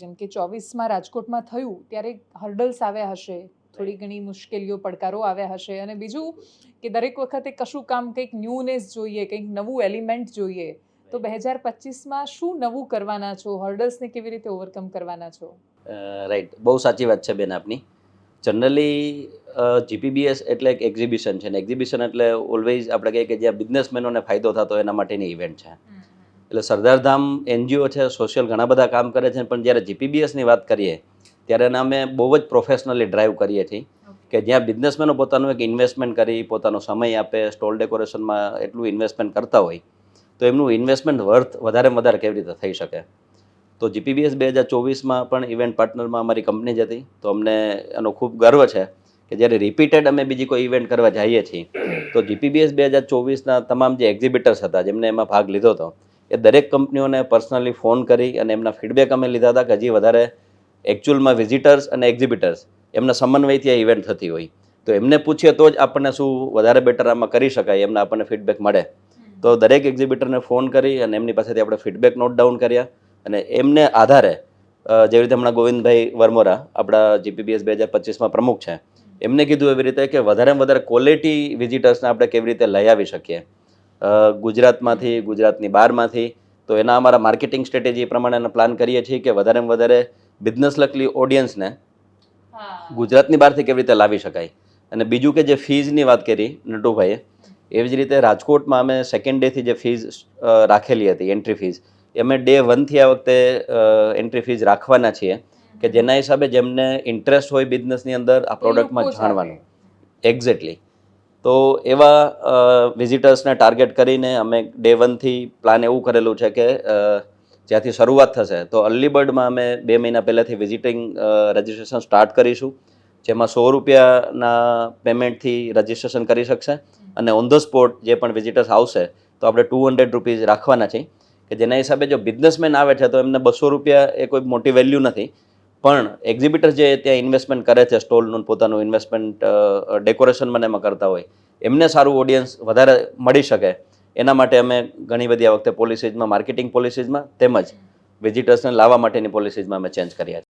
જેમ કે ચોવીસમાં રાજકોટમાં થયું ત્યારે હર્ડલ્સ આવ્યા હશે થોડી ઘણી મુશ્કેલીઓ પડકારો આવ્યા હશે. અને બીજું કે દરેક વખતે કશું કામ કંઈક ન્યૂનેસ જોઈએ કંઈક નવું એલિમેન્ટ જોઈએ તો બે હજાર પચીસમાં શું નવું કરવાના છો? હર્ડલ્સને કેવી રીતે ઓવરકમ કરવાના છો? રાઈટ બહુ સાચી વાત છે બેન આપની. જનરલી જીપીબીએસ એટલે એક એક્ઝિબિશન છે. ને એક્ઝિબિશન એટલે ઓલવેઝ આપણે કહીએ કે જ્યાં બિઝનેસમેનોને ફાયદો થતો એના માટેની ઇવેન્ટ છે. એટલે સરદારધામ એનજીઓ છે સોશિયલ ઘણા બધા કામ કરે છે પણ જ્યારે જીપીબીએસની વાત કરીએ ત્યારે એને અમે બહુ જ પ્રોફેશનલી ડ્રાઈવ કરીએ છીએ. કે જ્યાં બિઝનેસમેનો પોતાનું એક ઇન્વેસ્ટમેન્ટ કરી પોતાનો સમય આપે સ્ટોલ ડેકોરેશનમાં એટલું ઇન્વેસ્ટમેન્ટ કરતા હોય તો એમનું ઇન્વેસ્ટમેન્ટ વર્થ વધારે વધારે કેવી રીતે થઈ શકે? તો જીપીબીએસ બે હજાર ચોવીસમાં પણ ઇવેન્ટ પાર્ટનરમાં અમારી કંપની જ હતી તો અમને એનો ખૂબ ગર્વ છે કે જ્યારે રિપીટેડ અમે બીજી કોઈ ઇવેન્ટ કરવા જઈએ છીએ તો જીપીબીએસ બે હજાર ચોવીસના તમામ જે એક્ઝિબિટર્સ હતા જેમને એમાં ભાગ લીધો હતો એ દરેક કંપનીઓને પર્સનલી ફોન કરી અને એમના ફીડબેક અમે લીધા હતા કે હજી વધારે એકચ્યુઅલમાં વિઝિટર્સ અને એક્ઝિબિટર્સ એમના સમન્વયથી આ ઇવેન્ટ થતી હોય. તો એમને પૂછીએ તો જ આપણને શું વધારે બેટર આમાં કરી શકાય, એમને આપણને ફીડબેક મળે. તો દરેક એક્ઝિબિટરને ફોન કરી અને એમની પાસેથી આપણે ફીડબેક નોટ ડાઉન કર્યા અને એમને આધારે જેવી રીતે હમણાં ગોવિંદભાઈ વરમોરા, આપણા જીપીબીએસ બે હજાર પચીસમાં પ્રમુખ છે, એમને કીધું એવી રીતે કે વધારેમાં વધારે ક્વોલિટી વિઝિટર્સને આપણે કેવી રીતે લઈ આવી શકીએ. ગુજરાતમાંથી ગુજરાતની બહારમાંથી. તો એના અમારા માર્કેટિંગ સ્ટ્રેટેજી પ્રમાણે પ્લાન કરીએ છીએ કે વધારેમાં વધારે બિઝનેસ લકલી ઓડિયન્સને ગુજરાતની બહારથી કેવી રીતે લાવી શકાય. અને બીજું કે જે ફીઝની વાત કરી નટુભાઈએ એવી જ રીતે રાજકોટમાં અમે સેકન્ડ ડેથી જે ફીઝ રાખેલી હતી એન્ટ્રી ફીઝ એ અમે ડે વનથી આ વખતે એન્ટ્રી ફીઝ રાખવાના છીએ કે જેના હિસાબે જેમને ઇન્ટરેસ્ટ હોય બિઝનેસની અંદર આ પ્રોડક્ટમાં જાણવાનું. એક્ઝેક્ટલી તો એવા વિઝિટર્સને ટાર્ગેટ કરીને અમે ડે વનથી પ્લાન એવું કરેલું છે કે જ્યાંથી શરૂઆત થશે. તો અર્લીબર્ડમાં અમે બે મહિના પહેલાંથી વિઝિટિંગ રજિસ્ટ્રેશન સ્ટાર્ટ કરીશું, જેમાં સો રૂપિયાના પેમેન્ટથી રજિસ્ટ્રેશન કરી શકશે અને ઓન ધ સ્પોટ જે પણ વિઝિટર્સ આવશે, તો આપણે ટુ હંડ્રેડ રૂપીઝ રાખવાના છે. કે જેના હિસાબે જો બિઝનેસમેન આવે છે, તો એમને બસો રૂપિયા એ કોઈ મોટી વેલ્યુ નથી. પણ એક્ઝિબિટર જે ત્યાં ઇન્વેસ્ટમેન્ટ કરે છે, સ્ટોલનું પોતાનું ઇન્વેસ્ટમેન્ટ ડેકોરેશન મને એમાં કરતા હોય, એમને સારું ઓડિયન્સ વધારે મળી શકે. એના માટે અમે ઘણી બધી આ વખતે પોલિસીઝમાં માર્કેટિંગ પોલિસીઝમાં તેમજ વિઝિટર્સને લાવવા માટેની પોલિસીઝમાં અમે ચેન્જ કર્યા